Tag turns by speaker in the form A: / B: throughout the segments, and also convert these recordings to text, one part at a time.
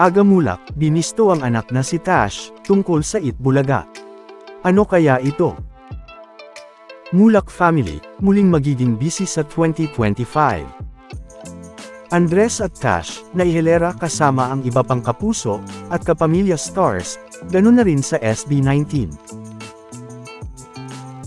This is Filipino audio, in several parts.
A: Agamulak, binisto ang anak na si Tash, tungkol sa Itbulaga. Ano kaya ito? Mulak Family, muling magiging busy sa 2025. Andres at Tash, naihilera kasama ang iba pang kapuso, at kapamilya stars, ganun na rin sa SB19.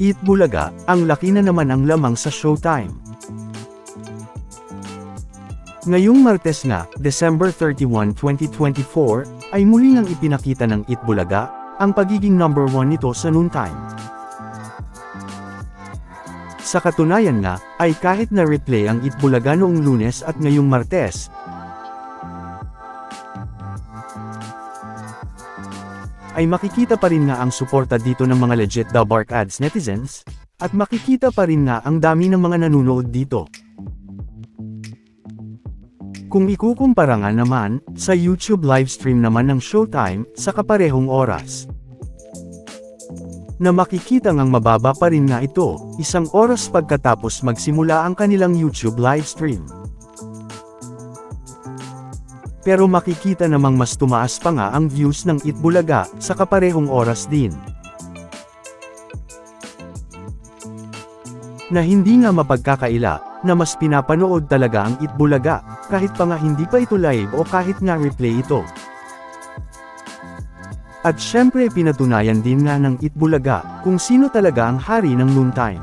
A: Itbulaga, ang laki na naman ang lamang sa Showtime. Ngayong Martes nga, December 31, 2024, ay muli nang ipinakita ng Itbulaga, ang pagiging number 1 nito sa noontime. Sa katunayan nga, ay kahit na replay ang Itbulaga noong lunes at ngayong Martes, ay makikita pa rin nga ang suporta dito ng mga legit The Bark Ads netizens, at makikita pa rin nga ang dami ng mga nanonood dito. Kung ikukumpara nga naman, sa YouTube livestream naman ng Showtime, sa kaparehong oras. Na makikita ngang mababa pa rin nga ito, isang oras pagkatapos magsimula ang kanilang YouTube livestream. Pero makikita namang mas tumaas pa nga ang views ng Itbulaga, sa kaparehong oras din. Na hindi nga mapagkakaila, na mas pinapanood talaga ang Itbulaga, kahit pa nga hindi pa ito live o kahit nga replay ito. At syempre pinatunayan din nga ng Itbulaga, kung sino talaga ang hari ng noontime.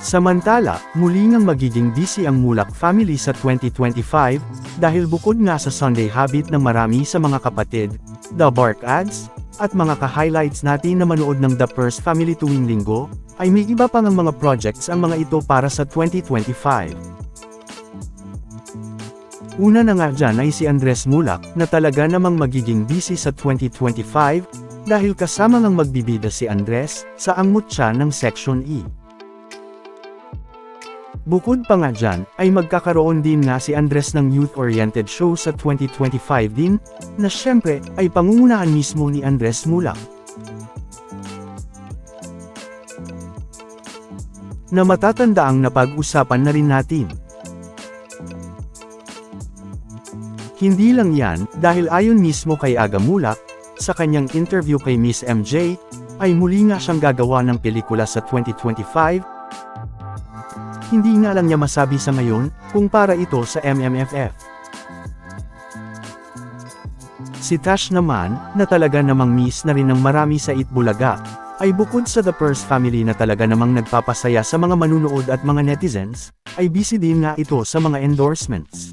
A: Samantala, muli ngang magiging busy ang Mulak family sa 2025, dahil bukod nga sa Sunday habit ng marami sa mga kapatid, The Bark Ads, at mga ka-highlights natin na manood ng The First Family tuwing linggo, ay may iba pang ang mga projects ang mga ito para sa 2025. Una na nga dyan ay si Andres Mulak, na talaga namang magiging busy sa 2025, dahil kasama ngang magbibida si Andres, sa angmut siya ng Section E. Bukod pa nga dyan, ay magkakaroon din nga si Andres ng youth-oriented show sa 2025 din, na syempre, ay pangungunahan mismo ni Andres Mulak. Na matatandaang napag-usapan na rin natin. Hindi lang yan, dahil ayon mismo kay Aga Mulak, sa kanyang interview kay Miss MJ, ay muli nga siyang gagawa ng pelikula sa 2025, hindi nga lang niya masabi sa ngayon, kung para ito sa MMFF. Si Tash naman, na talaga namang miss na rin ng marami sa Itbulaga, ay bukod sa The Purse family na talaga namang nagpapasaya sa mga manunood at mga netizens, ay busy din nga ito sa mga endorsements.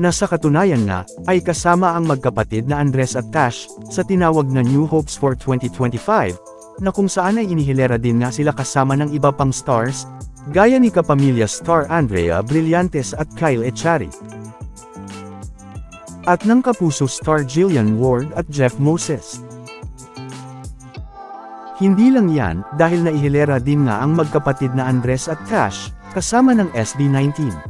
A: Nasa katunayan nga, ay kasama ang magkapatid na Andres at Tash, sa tinawag na New Hopes for 2025, na kung saan ay inihilera din nga sila kasama ng iba pang stars, gaya ni kapamilya star Andrea Brillantes at Kyle Echari. At ng kapuso star Jillian Ward at Jeff Moses. Hindi lang yan, dahil naihilera din nga ang magkapatid na Andres at Tash, kasama ng SB19.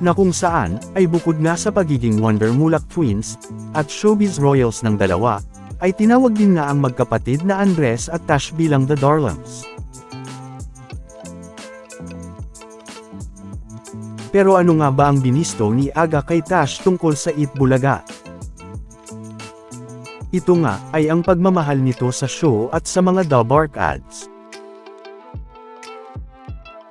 A: Na kung saan, ay bukod nga sa pagiging Wonder Mulak Twins, at Showbiz Royals ng dalawa, ay tinawag din nga ang magkapatid na Andres at Tash bilang The Darlings. Pero ano nga ba ang binisto ni Aga kay Tash tungkol sa Itbulaga? Ito nga, ay ang pagmamahal nito sa show at sa mga The ads.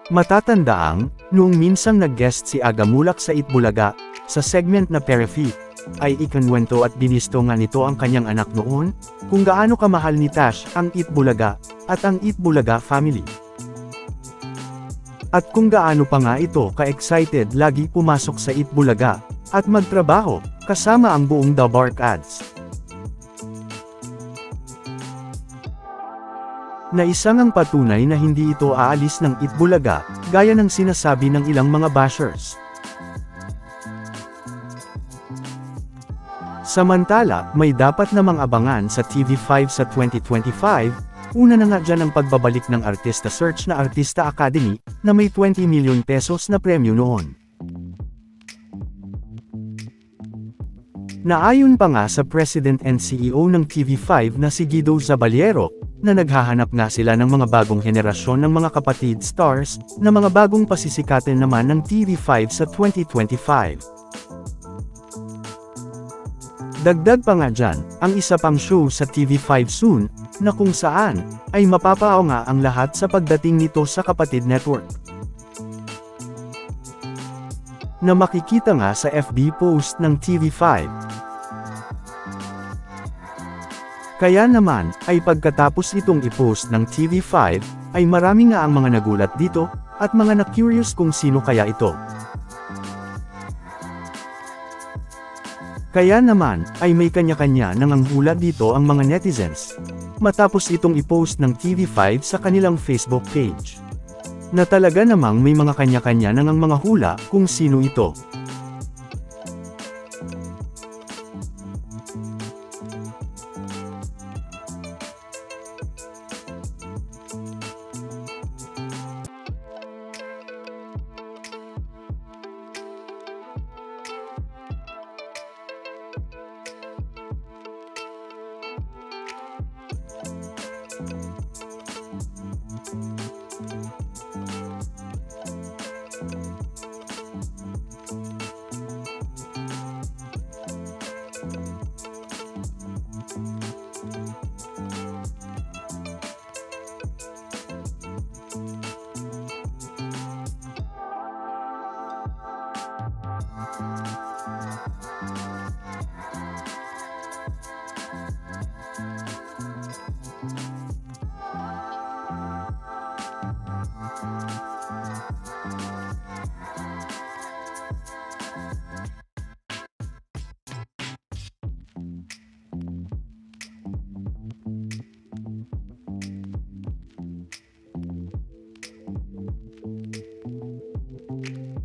A: Matatandaang, noong minsang nag-guest si Agamulak sa Itbulaga, sa segment na Perifit, ay ikanwento at binisto nga nito ang kanyang anak noon, kung gaano kamahal ni Tash ang Itbulaga, at ang Itbulaga family. At kung gaano pa nga ito ka-excited lagi pumasok sa Itbulaga, at magtrabaho, kasama ang buong The Bark Ads. Na isang ang patunay na hindi ito aalis ng Itbulaga, gaya ng sinasabi ng ilang mga bashers. Samantala, may dapat namang abangan sa TV5 sa 2025, una na nga dyan ang pagbabalik ng Artista Search na Artista Academy, na may 20 million pesos na premyo noon. Naayon pa nga sa President and CEO ng TV5 na si Guido Zabaliero, na naghahanap nga sila ng mga bagong henerasyon ng mga kapatid stars, na mga bagong pasisikatan naman ng TV5 sa 2025. Dagdag pa nga dyan, ang isa pang show sa TV5 soon, na kung saan, ay mapapao nga ang lahat sa pagdating nito sa kapatid network. Na makikita nga sa FB post ng TV5. Kaya naman, ay pagkatapos itong i-post ng TV5, ay marami nga ang mga nagulat dito, at mga na-curious kung sino kaya ito. Kaya naman, ay may kanya-kanya nang ang hula dito ang mga netizens. Matapos itong i-post ng TV5 sa kanilang Facebook page. Na talaga namang may mga kanya-kanya nang ang mga hula kung sino ito.